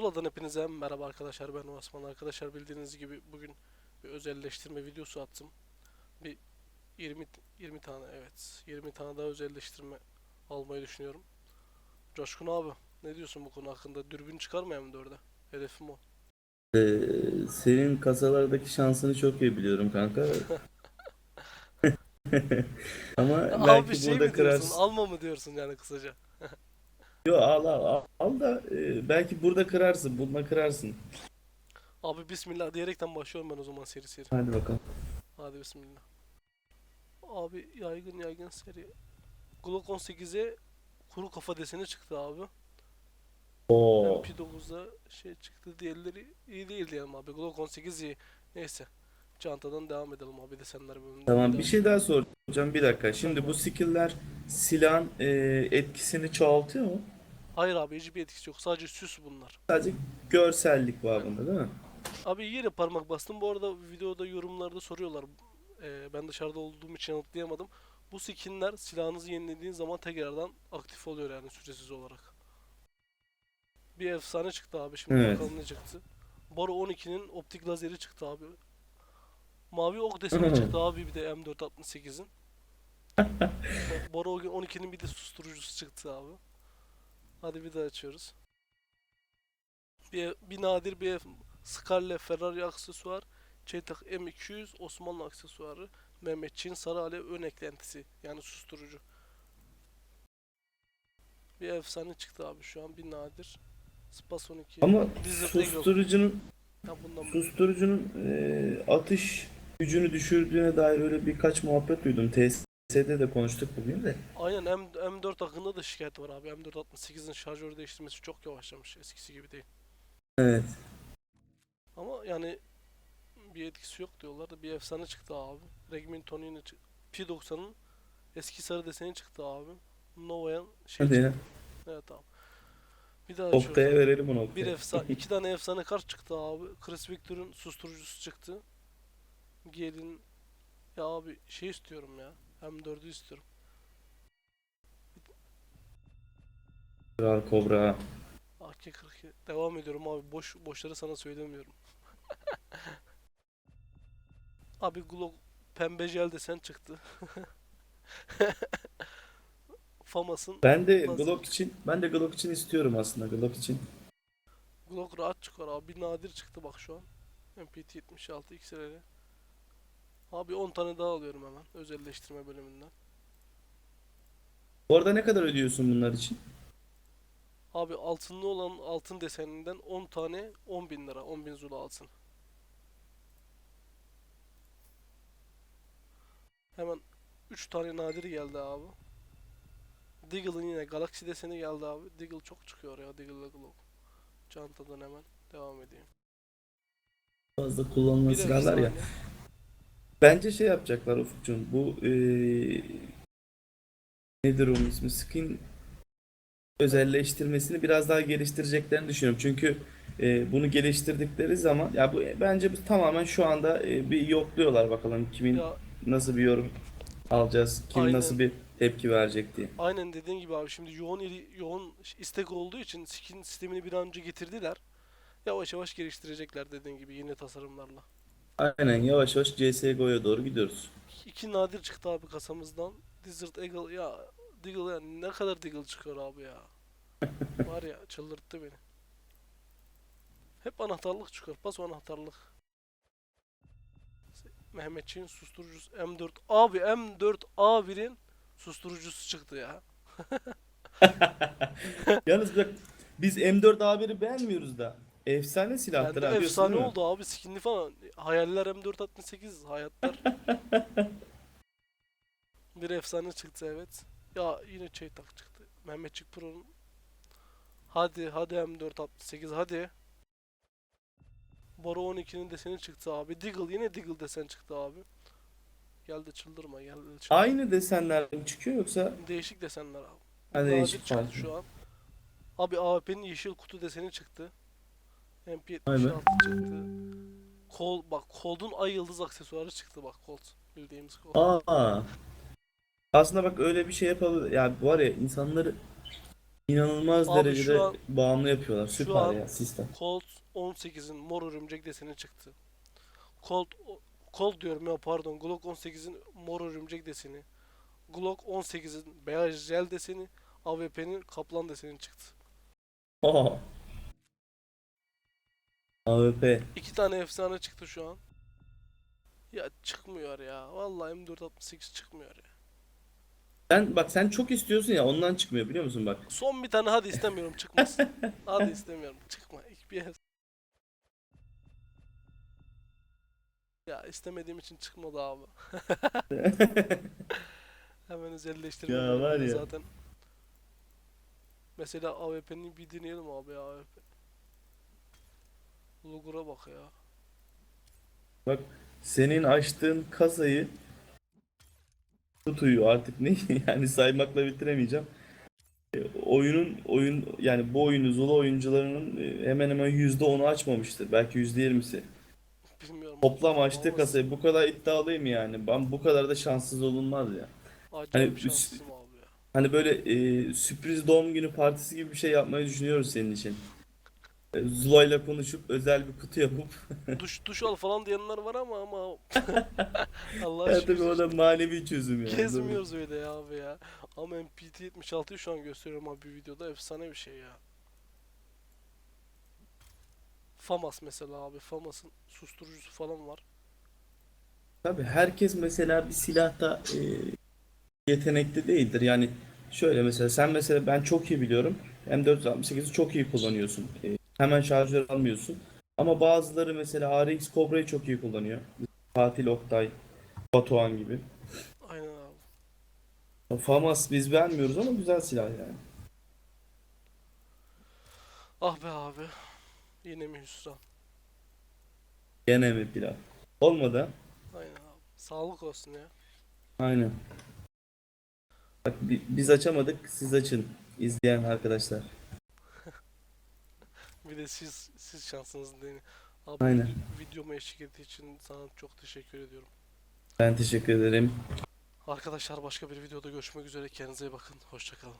Zula'dan hepinize merhaba arkadaşlar ben Osman arkadaşlar bildiğiniz gibi bugün bir özelleştirme videosu attım. Bir 20 20 tane evet 20 tane daha özelleştirme almayı düşünüyorum. Coşkun abi ne diyorsun bu konu hakkında? Dürbün çıkarmayayım M4'e. Hedefim o. Ee, senin kasalardaki şansını çok iyi biliyorum kanka. Ama Abi belki şey burada mi diyorsun? kırarsın. Alma mı diyorsun yani kısaca? Yo al al al, al da e, belki burada kırarsın. Bununla kırarsın. Abi bismillah diyerekten başlıyorum ben o zaman seri seri. Hadi bakalım. Hadi bismillah. Abi yaygın yaygın seri. Glock 18'e kuru kafa deseni çıktı abi. Oo. MP9'da şey çıktı. Diğerleri iyi değil diyelim abi. Glock 18 iyi. Neyse. Çantadan devam edelim abi desenler bölümünde. Tamam bir şey daha soracağım. Bir dakika. Şimdi bu skill'ler silahın e, etkisini çoğaltıyor mu? Hayır abi hiçbir etkisi yok. Sadece süs bunlar. Sadece görsellik babında değil mi? Abi yine parmak bastım. Bu arada videoda yorumlarda soruyorlar. Ee, ben dışarıda olduğum için yanıtlayamadım. Bu skinler silahınızı yenilediğin zaman tekrardan aktif oluyor yani süresiz olarak. Bir efsane çıktı abi. Şimdi Evet. bakalım ne çıktı. Baro 12'nin optik lazeri çıktı abi. Mavi ok deseni çıktı abi bir de M468'in. Baro 12'nin bir de susturucusu çıktı abi. Hadi bir daha açıyoruz. Bir, bir nadir bir Scarlet Ferrari aksesuar, Çetak M200 Osmanlı aksesuarı, Mehmetçiğin Sarı Alev ön eklentisi yani susturucu. Bir efsane çıktı abi şu an bir nadir. Spas 12. Ama susturucunun Ya susturucunun e, atış gücünü düşürdüğüne dair öyle birkaç muhabbet duydum. TS'de de konuştuk bugün de. Aynen M, M4 hakkında da şikayet var abi. M468'in şarjör değiştirmesi çok yavaşlamış. Eskisi gibi değil. Evet. Ama yani bir etkisi yok diyorlar da bir efsane çıktı abi. Regminton yine çıktı. P90'ın eski sarı deseni çıktı abi. Nova'ya şey Hadi ya. çıktı. Evet abi. Bir daha açıyoruz Oktay'a abi. verelim onu Bir efsane, iki tane efsane kart çıktı abi. Chris Victor'ın susturucusu çıktı. Gelin ya abi şey istiyorum ya. M4'ü istiyorum. Kral Kobra. AK-47. Devam ediyorum abi. Boş boşları sana söylemiyorum. abi Glock pembe jel desen çıktı. Famas'ın Ben de Nasıl? Glock için ben de Glock için istiyorum aslında Glock için. Glock rahat çıkar abi. Bir nadir çıktı bak şu an. MPT 76 XLR. Abi 10 tane daha alıyorum hemen. Özelleştirme bölümünden. Bu arada ne kadar ödüyorsun bunlar için? Abi altınlı olan altın deseninden 10 tane 10 bin lira. 10 bin zula altın. Hemen 3 tane nadir geldi abi. Deagle'ın yine Galaxy deseni geldi abi. Deagle çok çıkıyor ya. Deagle'la Glock. Çantadan hemen devam edeyim. Fazla kullanılan Bir silahlar ya. Bence şey yapacaklar Ufukcuğum. Bu eee nedir onun ismi? Skin özelleştirmesini biraz daha geliştireceklerini düşünüyorum. Çünkü eee, bunu geliştirdikleri zaman ya bu bence bu tamamen şu anda eee, bir yokluyorlar bakalım kimin Ya nasıl bir yorum alacağız, kim Aynen. nasıl bir tepki verecek diye. Aynen dediğin gibi abi şimdi yoğun ili- yoğun istek olduğu için skin sistemini bir an önce getirdiler. Yavaş yavaş geliştirecekler dediğin gibi yeni tasarımlarla. Aynen yavaş yavaş CSGO'ya doğru gidiyoruz. İki nadir çıktı abi kasamızdan. Desert Eagle ya Deagle ya ne kadar Deagle çıkıyor abi ya. Var ya çıldırttı beni. Hep anahtarlık çıkıyor. Pas anahtarlık. Mehmetçiğin susturucusu M4 abi M4A1'in susturucusu çıktı ya. Yalnız bak biz M4A1'i beğenmiyoruz da. Efsane silahtır diyorsun efsane oldu abi skinli falan. Hayaller M468 hayatlar. Bir efsane çıktı evet. Ya yine Çeytak çıktı. Mehmetçik Pro'nun. Hadi hadi M468 hadi. Baro 12'nin deseni çıktı abi. Deagle yine Deagle desen çıktı abi. Gel de çıldırma gel de çıldırma. Aynı desenler mi çıkıyor yoksa Değişik desenler abi. Ha, değişik çıktı şu an. Abi AWP'nin yeşil kutu deseni çıktı. Vay MP76 be. çıktı. Kol bak Cold'un ay yıldız aksesuarı çıktı bak Colt. Bildiğimiz Colt. Aa. Aslında bak öyle bir şey yapabilir. Ya var ya insanları İnanılmaz Abi derecede şu an- bağımlı yapıyorlar. Süper an- ya sistem. Colt 18'in mor örümcek deseni çıktı. Colt Colt diyorum ya pardon. Glock 18'in mor örümcek deseni. Glock 18'in beyaz jel deseni. AWP'nin kaplan deseni çıktı. Oha. AWP. İki tane efsane çıktı şu an. Ya çıkmıyor ya. Vallahi M468 çıkmıyor ya. Sen bak sen çok istiyorsun ya ondan çıkmıyor biliyor musun bak. Son bir tane hadi istemiyorum çıkmasın. hadi istemiyorum çıkma. İlk bir Ya istemediğim için çıkmadı abi. Hemen özelleştirme Ya var ya. zaten. Mesela AWP'ni bir deneyelim abi ya AWP. Lugur'a bak ya. Bak senin açtığın kasayı tutuyor artık ne yani saymakla bitiremeyeceğim. E, Oyunun oyun yani bu oyunu Zula oyuncularının e, hemen hemen %10'u açmamıştır. Belki %20'si. Bilmiyorum. Toplam açtığı Ama kasayı bu kadar iddialıyım yani. Ben bu kadar da şanssız olunmaz ya. Acayip Hani abi ya. Hani böyle e, sürpriz doğum günü partisi gibi bir şey yapmayı düşünüyoruz senin için. E, Zula ile konuşup özel bir kutu yapıp Duş, duş al falan diyenler var ama ama Allah aşkına tabii o da manevi çözüm yani. Gezmiyoruz öyle ya abi ya. Ama MPT 76'yı şu an gösteriyorum abi bir videoda efsane bir şey ya. FAMAS mesela abi. FAMAS'ın susturucusu falan var. Tabii herkes mesela bir silahta e, yetenekli değildir. Yani şöyle mesela sen mesela ben çok iyi biliyorum. M468'i çok iyi kullanıyorsun. E, hemen şarjör almıyorsun. Ama bazıları mesela RX Cobra'yı çok iyi kullanıyor. Fatih Oktay, Batuhan gibi. Aynen abi. FAMAS biz beğenmiyoruz ama güzel silah yani. Ah be abi. Yine mi hüsran? Gene mi pilav? Olmadı. Aynen abi. Sağlık olsun ya. Aynen. Bak bi- biz açamadık, siz açın izleyen arkadaşlar. Bir de siz siz şansınızı deneyin. Abi Aynen. vid- videoma eşlik ettiği için sana çok teşekkür ediyorum. Ben teşekkür ederim. Arkadaşlar başka bir videoda görüşmek üzere. Kendinize iyi bakın. Hoşçakalın.